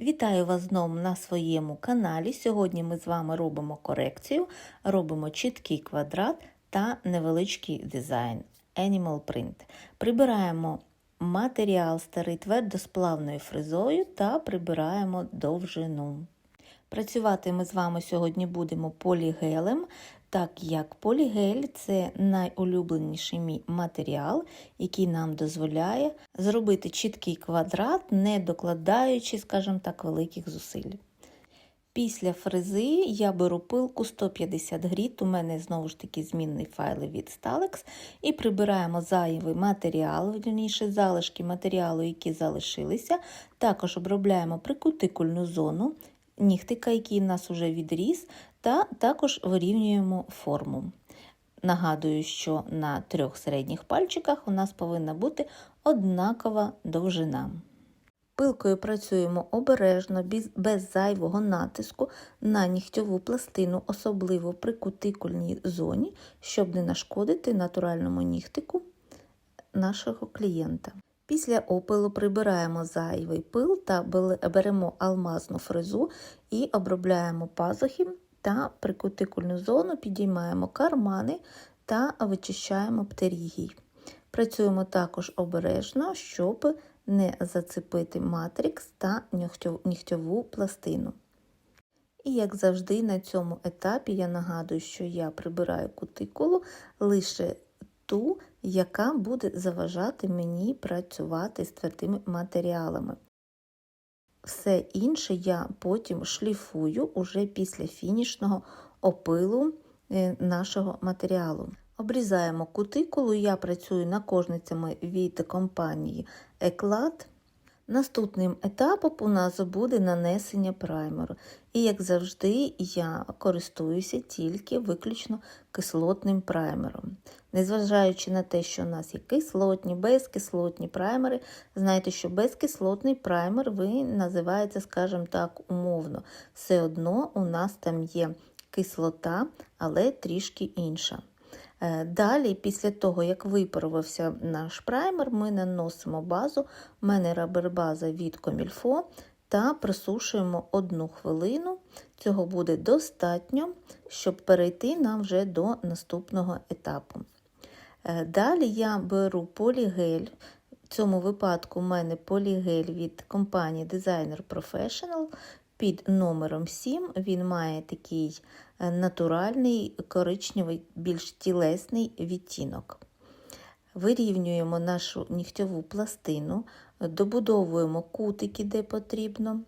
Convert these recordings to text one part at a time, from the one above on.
Вітаю вас знову на своєму каналі. Сьогодні ми з вами робимо корекцію, робимо чіткий квадрат та невеличкий дизайн Animal Print. Прибираємо матеріал старий твердосплавною фрезою та прибираємо довжину. Працювати ми з вами сьогодні будемо полігелем, так як полігель це найулюбленіший мій матеріал, який нам дозволяє зробити чіткий квадрат, не докладаючи, скажімо так, великих зусиль. Після фрези я беру пилку 150 гріт, у мене знову ж таки змінний файл від Stalex, і прибираємо зайвий матеріал, вірніше залишки матеріалу, які залишилися. Також обробляємо прикутикульну зону, нігтика, який нас вже відріс, та також вирівнюємо форму. Нагадую, що на трьох середніх пальчиках у нас повинна бути однакова довжина. Пилкою працюємо обережно, без зайвого натиску на нігтьову пластину, особливо при кутикульній зоні, щоб не нашкодити натуральному нігтику нашого клієнта. Після опилу прибираємо зайвий пил та беремо алмазну фрезу і обробляємо пазухи та прикутикульну зону, підіймаємо кармани та вичищаємо птерігій. Працюємо також обережно, щоб не зацепити матрикс та нігтьову пластину. І, як завжди, на цьому етапі я нагадую, що я прибираю кутикулу лише ту, яка буде заважати мені працювати з твердими матеріалами. Все інше я потім шліфую уже після фінішного опилу нашого матеріалу. Обрізаємо кутикулу, я працюю накожницями від компанії Еклад. Наступним етапом у нас буде нанесення праймеру. І, як завжди, я користуюся тільки виключно кислотним праймером. Незважаючи на те, що у нас є кислотні, безкислотні праймери, знайте, що безкислотний праймер він називається, скажімо так, умовно. Все одно у нас там є кислота, але трішки інша. Далі, після того, як випарувався наш праймер, ми наносимо базу, у мене рабер-база від Комільфо, та присушуємо одну хвилину. Цього буде достатньо, щоб перейти нам вже до наступного етапу. Далі я беру полігель. В цьому випадку у мене полігель від компанії Designer Professional під номером 7. Він має такий натуральний, коричневий, більш тілесний відтінок. Вирівнюємо нашу нігтьову пластину, добудовуємо кутики, де потрібно,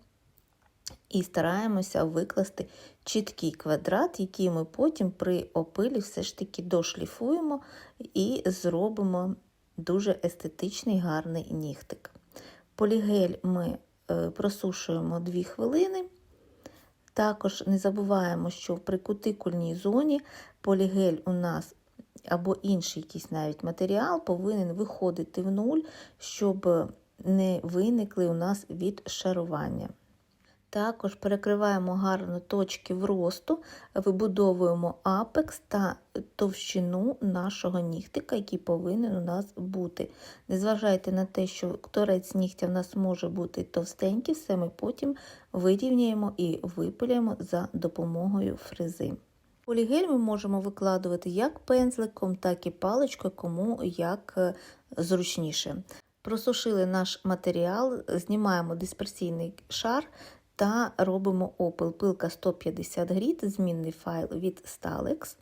і стараємося викласти чіткий квадрат, який ми потім при опилі все ж таки дошліфуємо і зробимо дуже естетичний гарний нігтик. Полігель ми просушуємо 2 хвилини. Також не забуваємо, що при кутикульній зоні полігель у нас або інший якийсь навіть матеріал повинен виходити в нуль, щоб не виникли у нас від шарування. Також перекриваємо гарно точки вросту, вибудовуємо апекс та товщину нашого нігтика, який повинен у нас бути. Не зважайте на те, що торець нігтя в нас може бути товстенький, все ми потім вирівняємо і випиляємо за допомогою фрези. Полігель ми можемо викладувати як пензликом, так і паличкою, кому як зручніше. Просушили наш матеріал, знімаємо дисперсійний шар та робимо опил. Пилка 150 гріт, змінний файл від Stalex.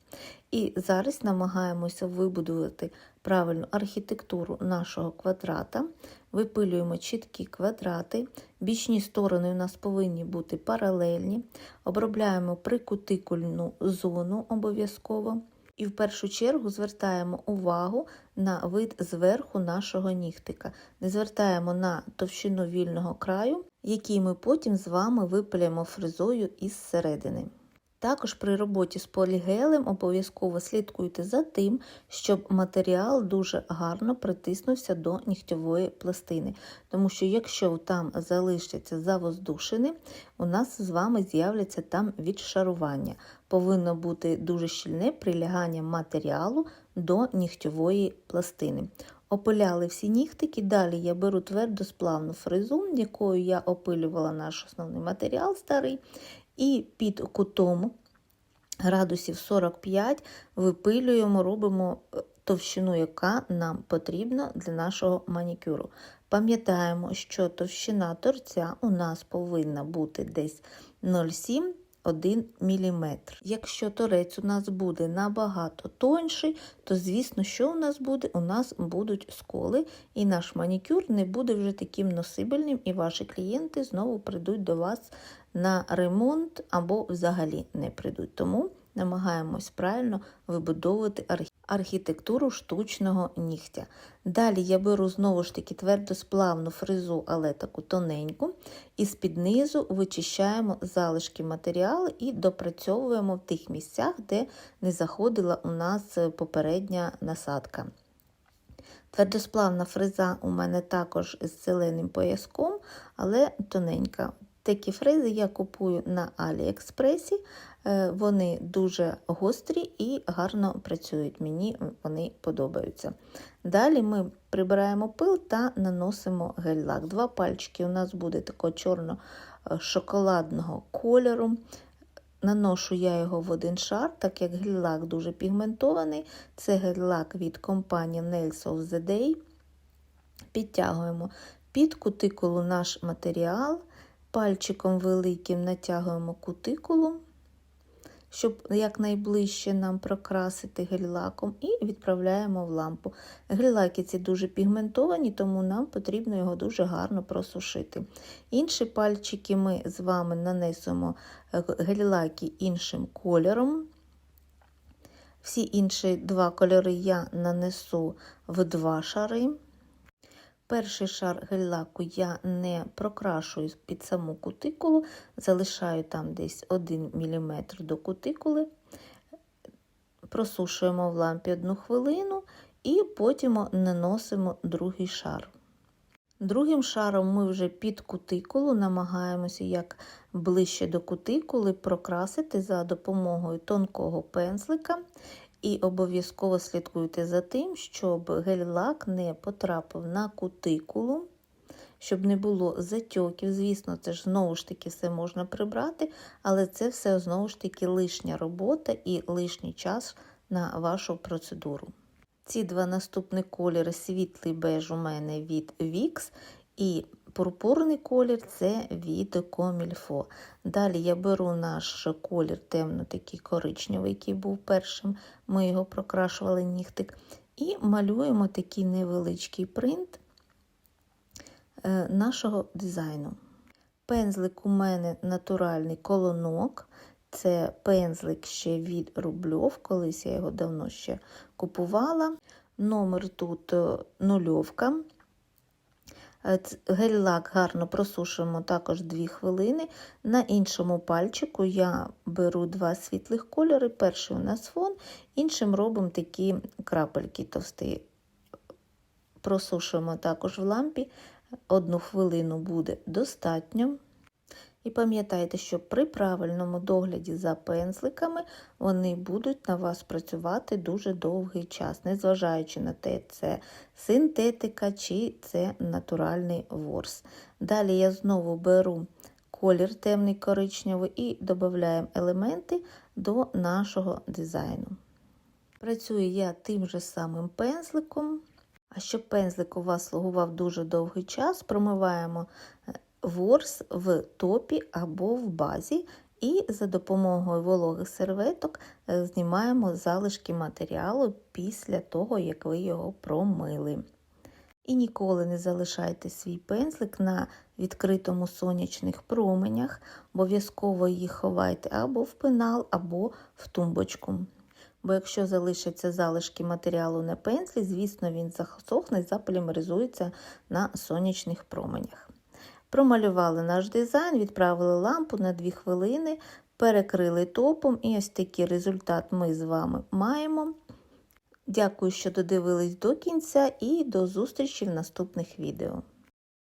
І зараз намагаємося вибудувати правильну архітектуру нашого квадрата. Випилюємо чіткі квадрати, бічні сторони у нас повинні бути паралельні, обробляємо прикутикульну зону обов'язково. І в першу чергу звертаємо увагу на вид зверху нашого нігтика. Не звертаємо на товщину вільного краю, який ми потім з вами випиляємо фрезою із середини. Також при роботі з полігелем обов'язково слідкуйте за тим, щоб матеріал дуже гарно притиснувся до нігтьової пластини. Тому що, якщо там залишаться завоздушини, у нас з вами з'являться там відшарування. Повинно бути дуже щільне прилягання матеріалу до нігтьової пластини. Опиляли всі нігтики. Далі я беру твердосплавну фрезу, якою я опилювала наш основний матеріал старий, і під кутом градусів 45 випилюємо, робимо е, товщину, яка нам потрібна для нашого манікюру. Пам'ятаємо, що товщина торця у нас повинна бути десь 0,7 1 мм. Якщо торець у нас буде набагато тонший, то звісно, що у нас буде? У нас будуть сколи, і наш манікюр не буде вже таким носибельним, і ваші клієнти знову прийдуть до вас на ремонт або взагалі не прийдуть. Тому намагаємось правильно вибудовувати архітектуру архітектуру штучного нігтя. Далі я беру знову ж таки твердосплавну фрезу, але таку тоненьку, і з-під низу вичищаємо залишки матеріалу і допрацьовуємо в тих місцях, де не заходила у нас попередня насадка. Твердосплавна фреза у мене також з зеленим пояском, але тоненька. Такі фрези я купую на Аліекспресі, Е, вони дуже гострі і гарно працюють. Мені вони подобаються. Далі ми прибираємо пил та наносимо гель-лак. Два пальчики у нас буде такого чорно-шоколадного кольору. Наношу я його в один шар, так як гель-лак дуже пігментований. Це гель-лак від компанії Nails of the Day. Підтягуємо під кутикулу наш матеріал, пальчиком великим натягуємо кутикулу щоб якнайближче нам прокрасити гель-лаком, і відправляємо в лампу. Гель-лаки ці дуже пігментовані, тому нам потрібно його дуже гарно просушити. Інші пальчики ми з вами нанесемо е, гель-лаки іншим кольором. Всі інші два кольори я нанесу в два шари. Перший шар гель-лаку я не прокрашую під саму кутикулу, залишаю там десь 1 мм до кутикули, просушуємо в лампі 1 хвилину і потім наносимо другий шар. Другим шаром ми вже під кутикулу намагаємося як ближче до кутикули прокрасити за допомогою тонкого пензлика і обов'язково слідкуйте за тим, щоб гель-лак не потрапив на кутикулу, щоб не було затьоків. Звісно, це ж знову ж таки все можна прибрати, але це все знову ж таки лишня робота і лишній час на вашу процедуру. Ці два наступні кольори світлий беж у мене від Vix і Пурпурний колір це від Комільфо. Далі я беру наш колір темно такий коричневий, який був першим, ми його прокрашували нігтик, і малюємо такий невеличкий принт е, нашого дизайну. Пензлик у мене натуральний колонок. Це пензлик ще від Рубльов, колись я його давно ще купувала. Номер тут е, нульовка. Е, гель-лак гарно просушуємо також 2 хвилини. На іншому пальчику я беру два світлих кольори. Перший у нас фон, іншим робимо такі крапельки товсті. Просушуємо також в лампі, одну хвилину буде достатньо. І пам'ятайте, що при правильному догляді за пензликами вони будуть на вас працювати дуже довгий час, незважаючи на те, це синтетика чи це натуральний ворс. Далі я знову беру колір темний коричневий і додаємо елементи до нашого дизайну. Працюю я тим же самим пензликом. А щоб пензлик у вас слугував дуже довгий час, промиваємо е, ворс в топі або в базі, і за допомогою вологих серветок е, знімаємо залишки матеріалу після того, як ви його промили. І ніколи не залишайте свій пензлик на відкритому сонячних променях, обов'язково їх ховайте або в пенал, або в тумбочку. Бо якщо залишаться залишки матеріалу на пензлі, звісно, він засохне і заполімеризується на сонячних променях. Промалювали наш дизайн, відправили лампу на 2 хвилини, перекрили топом, і ось такий результат ми з вами маємо. Дякую, що додивились до кінця, і до зустрічі в наступних відео.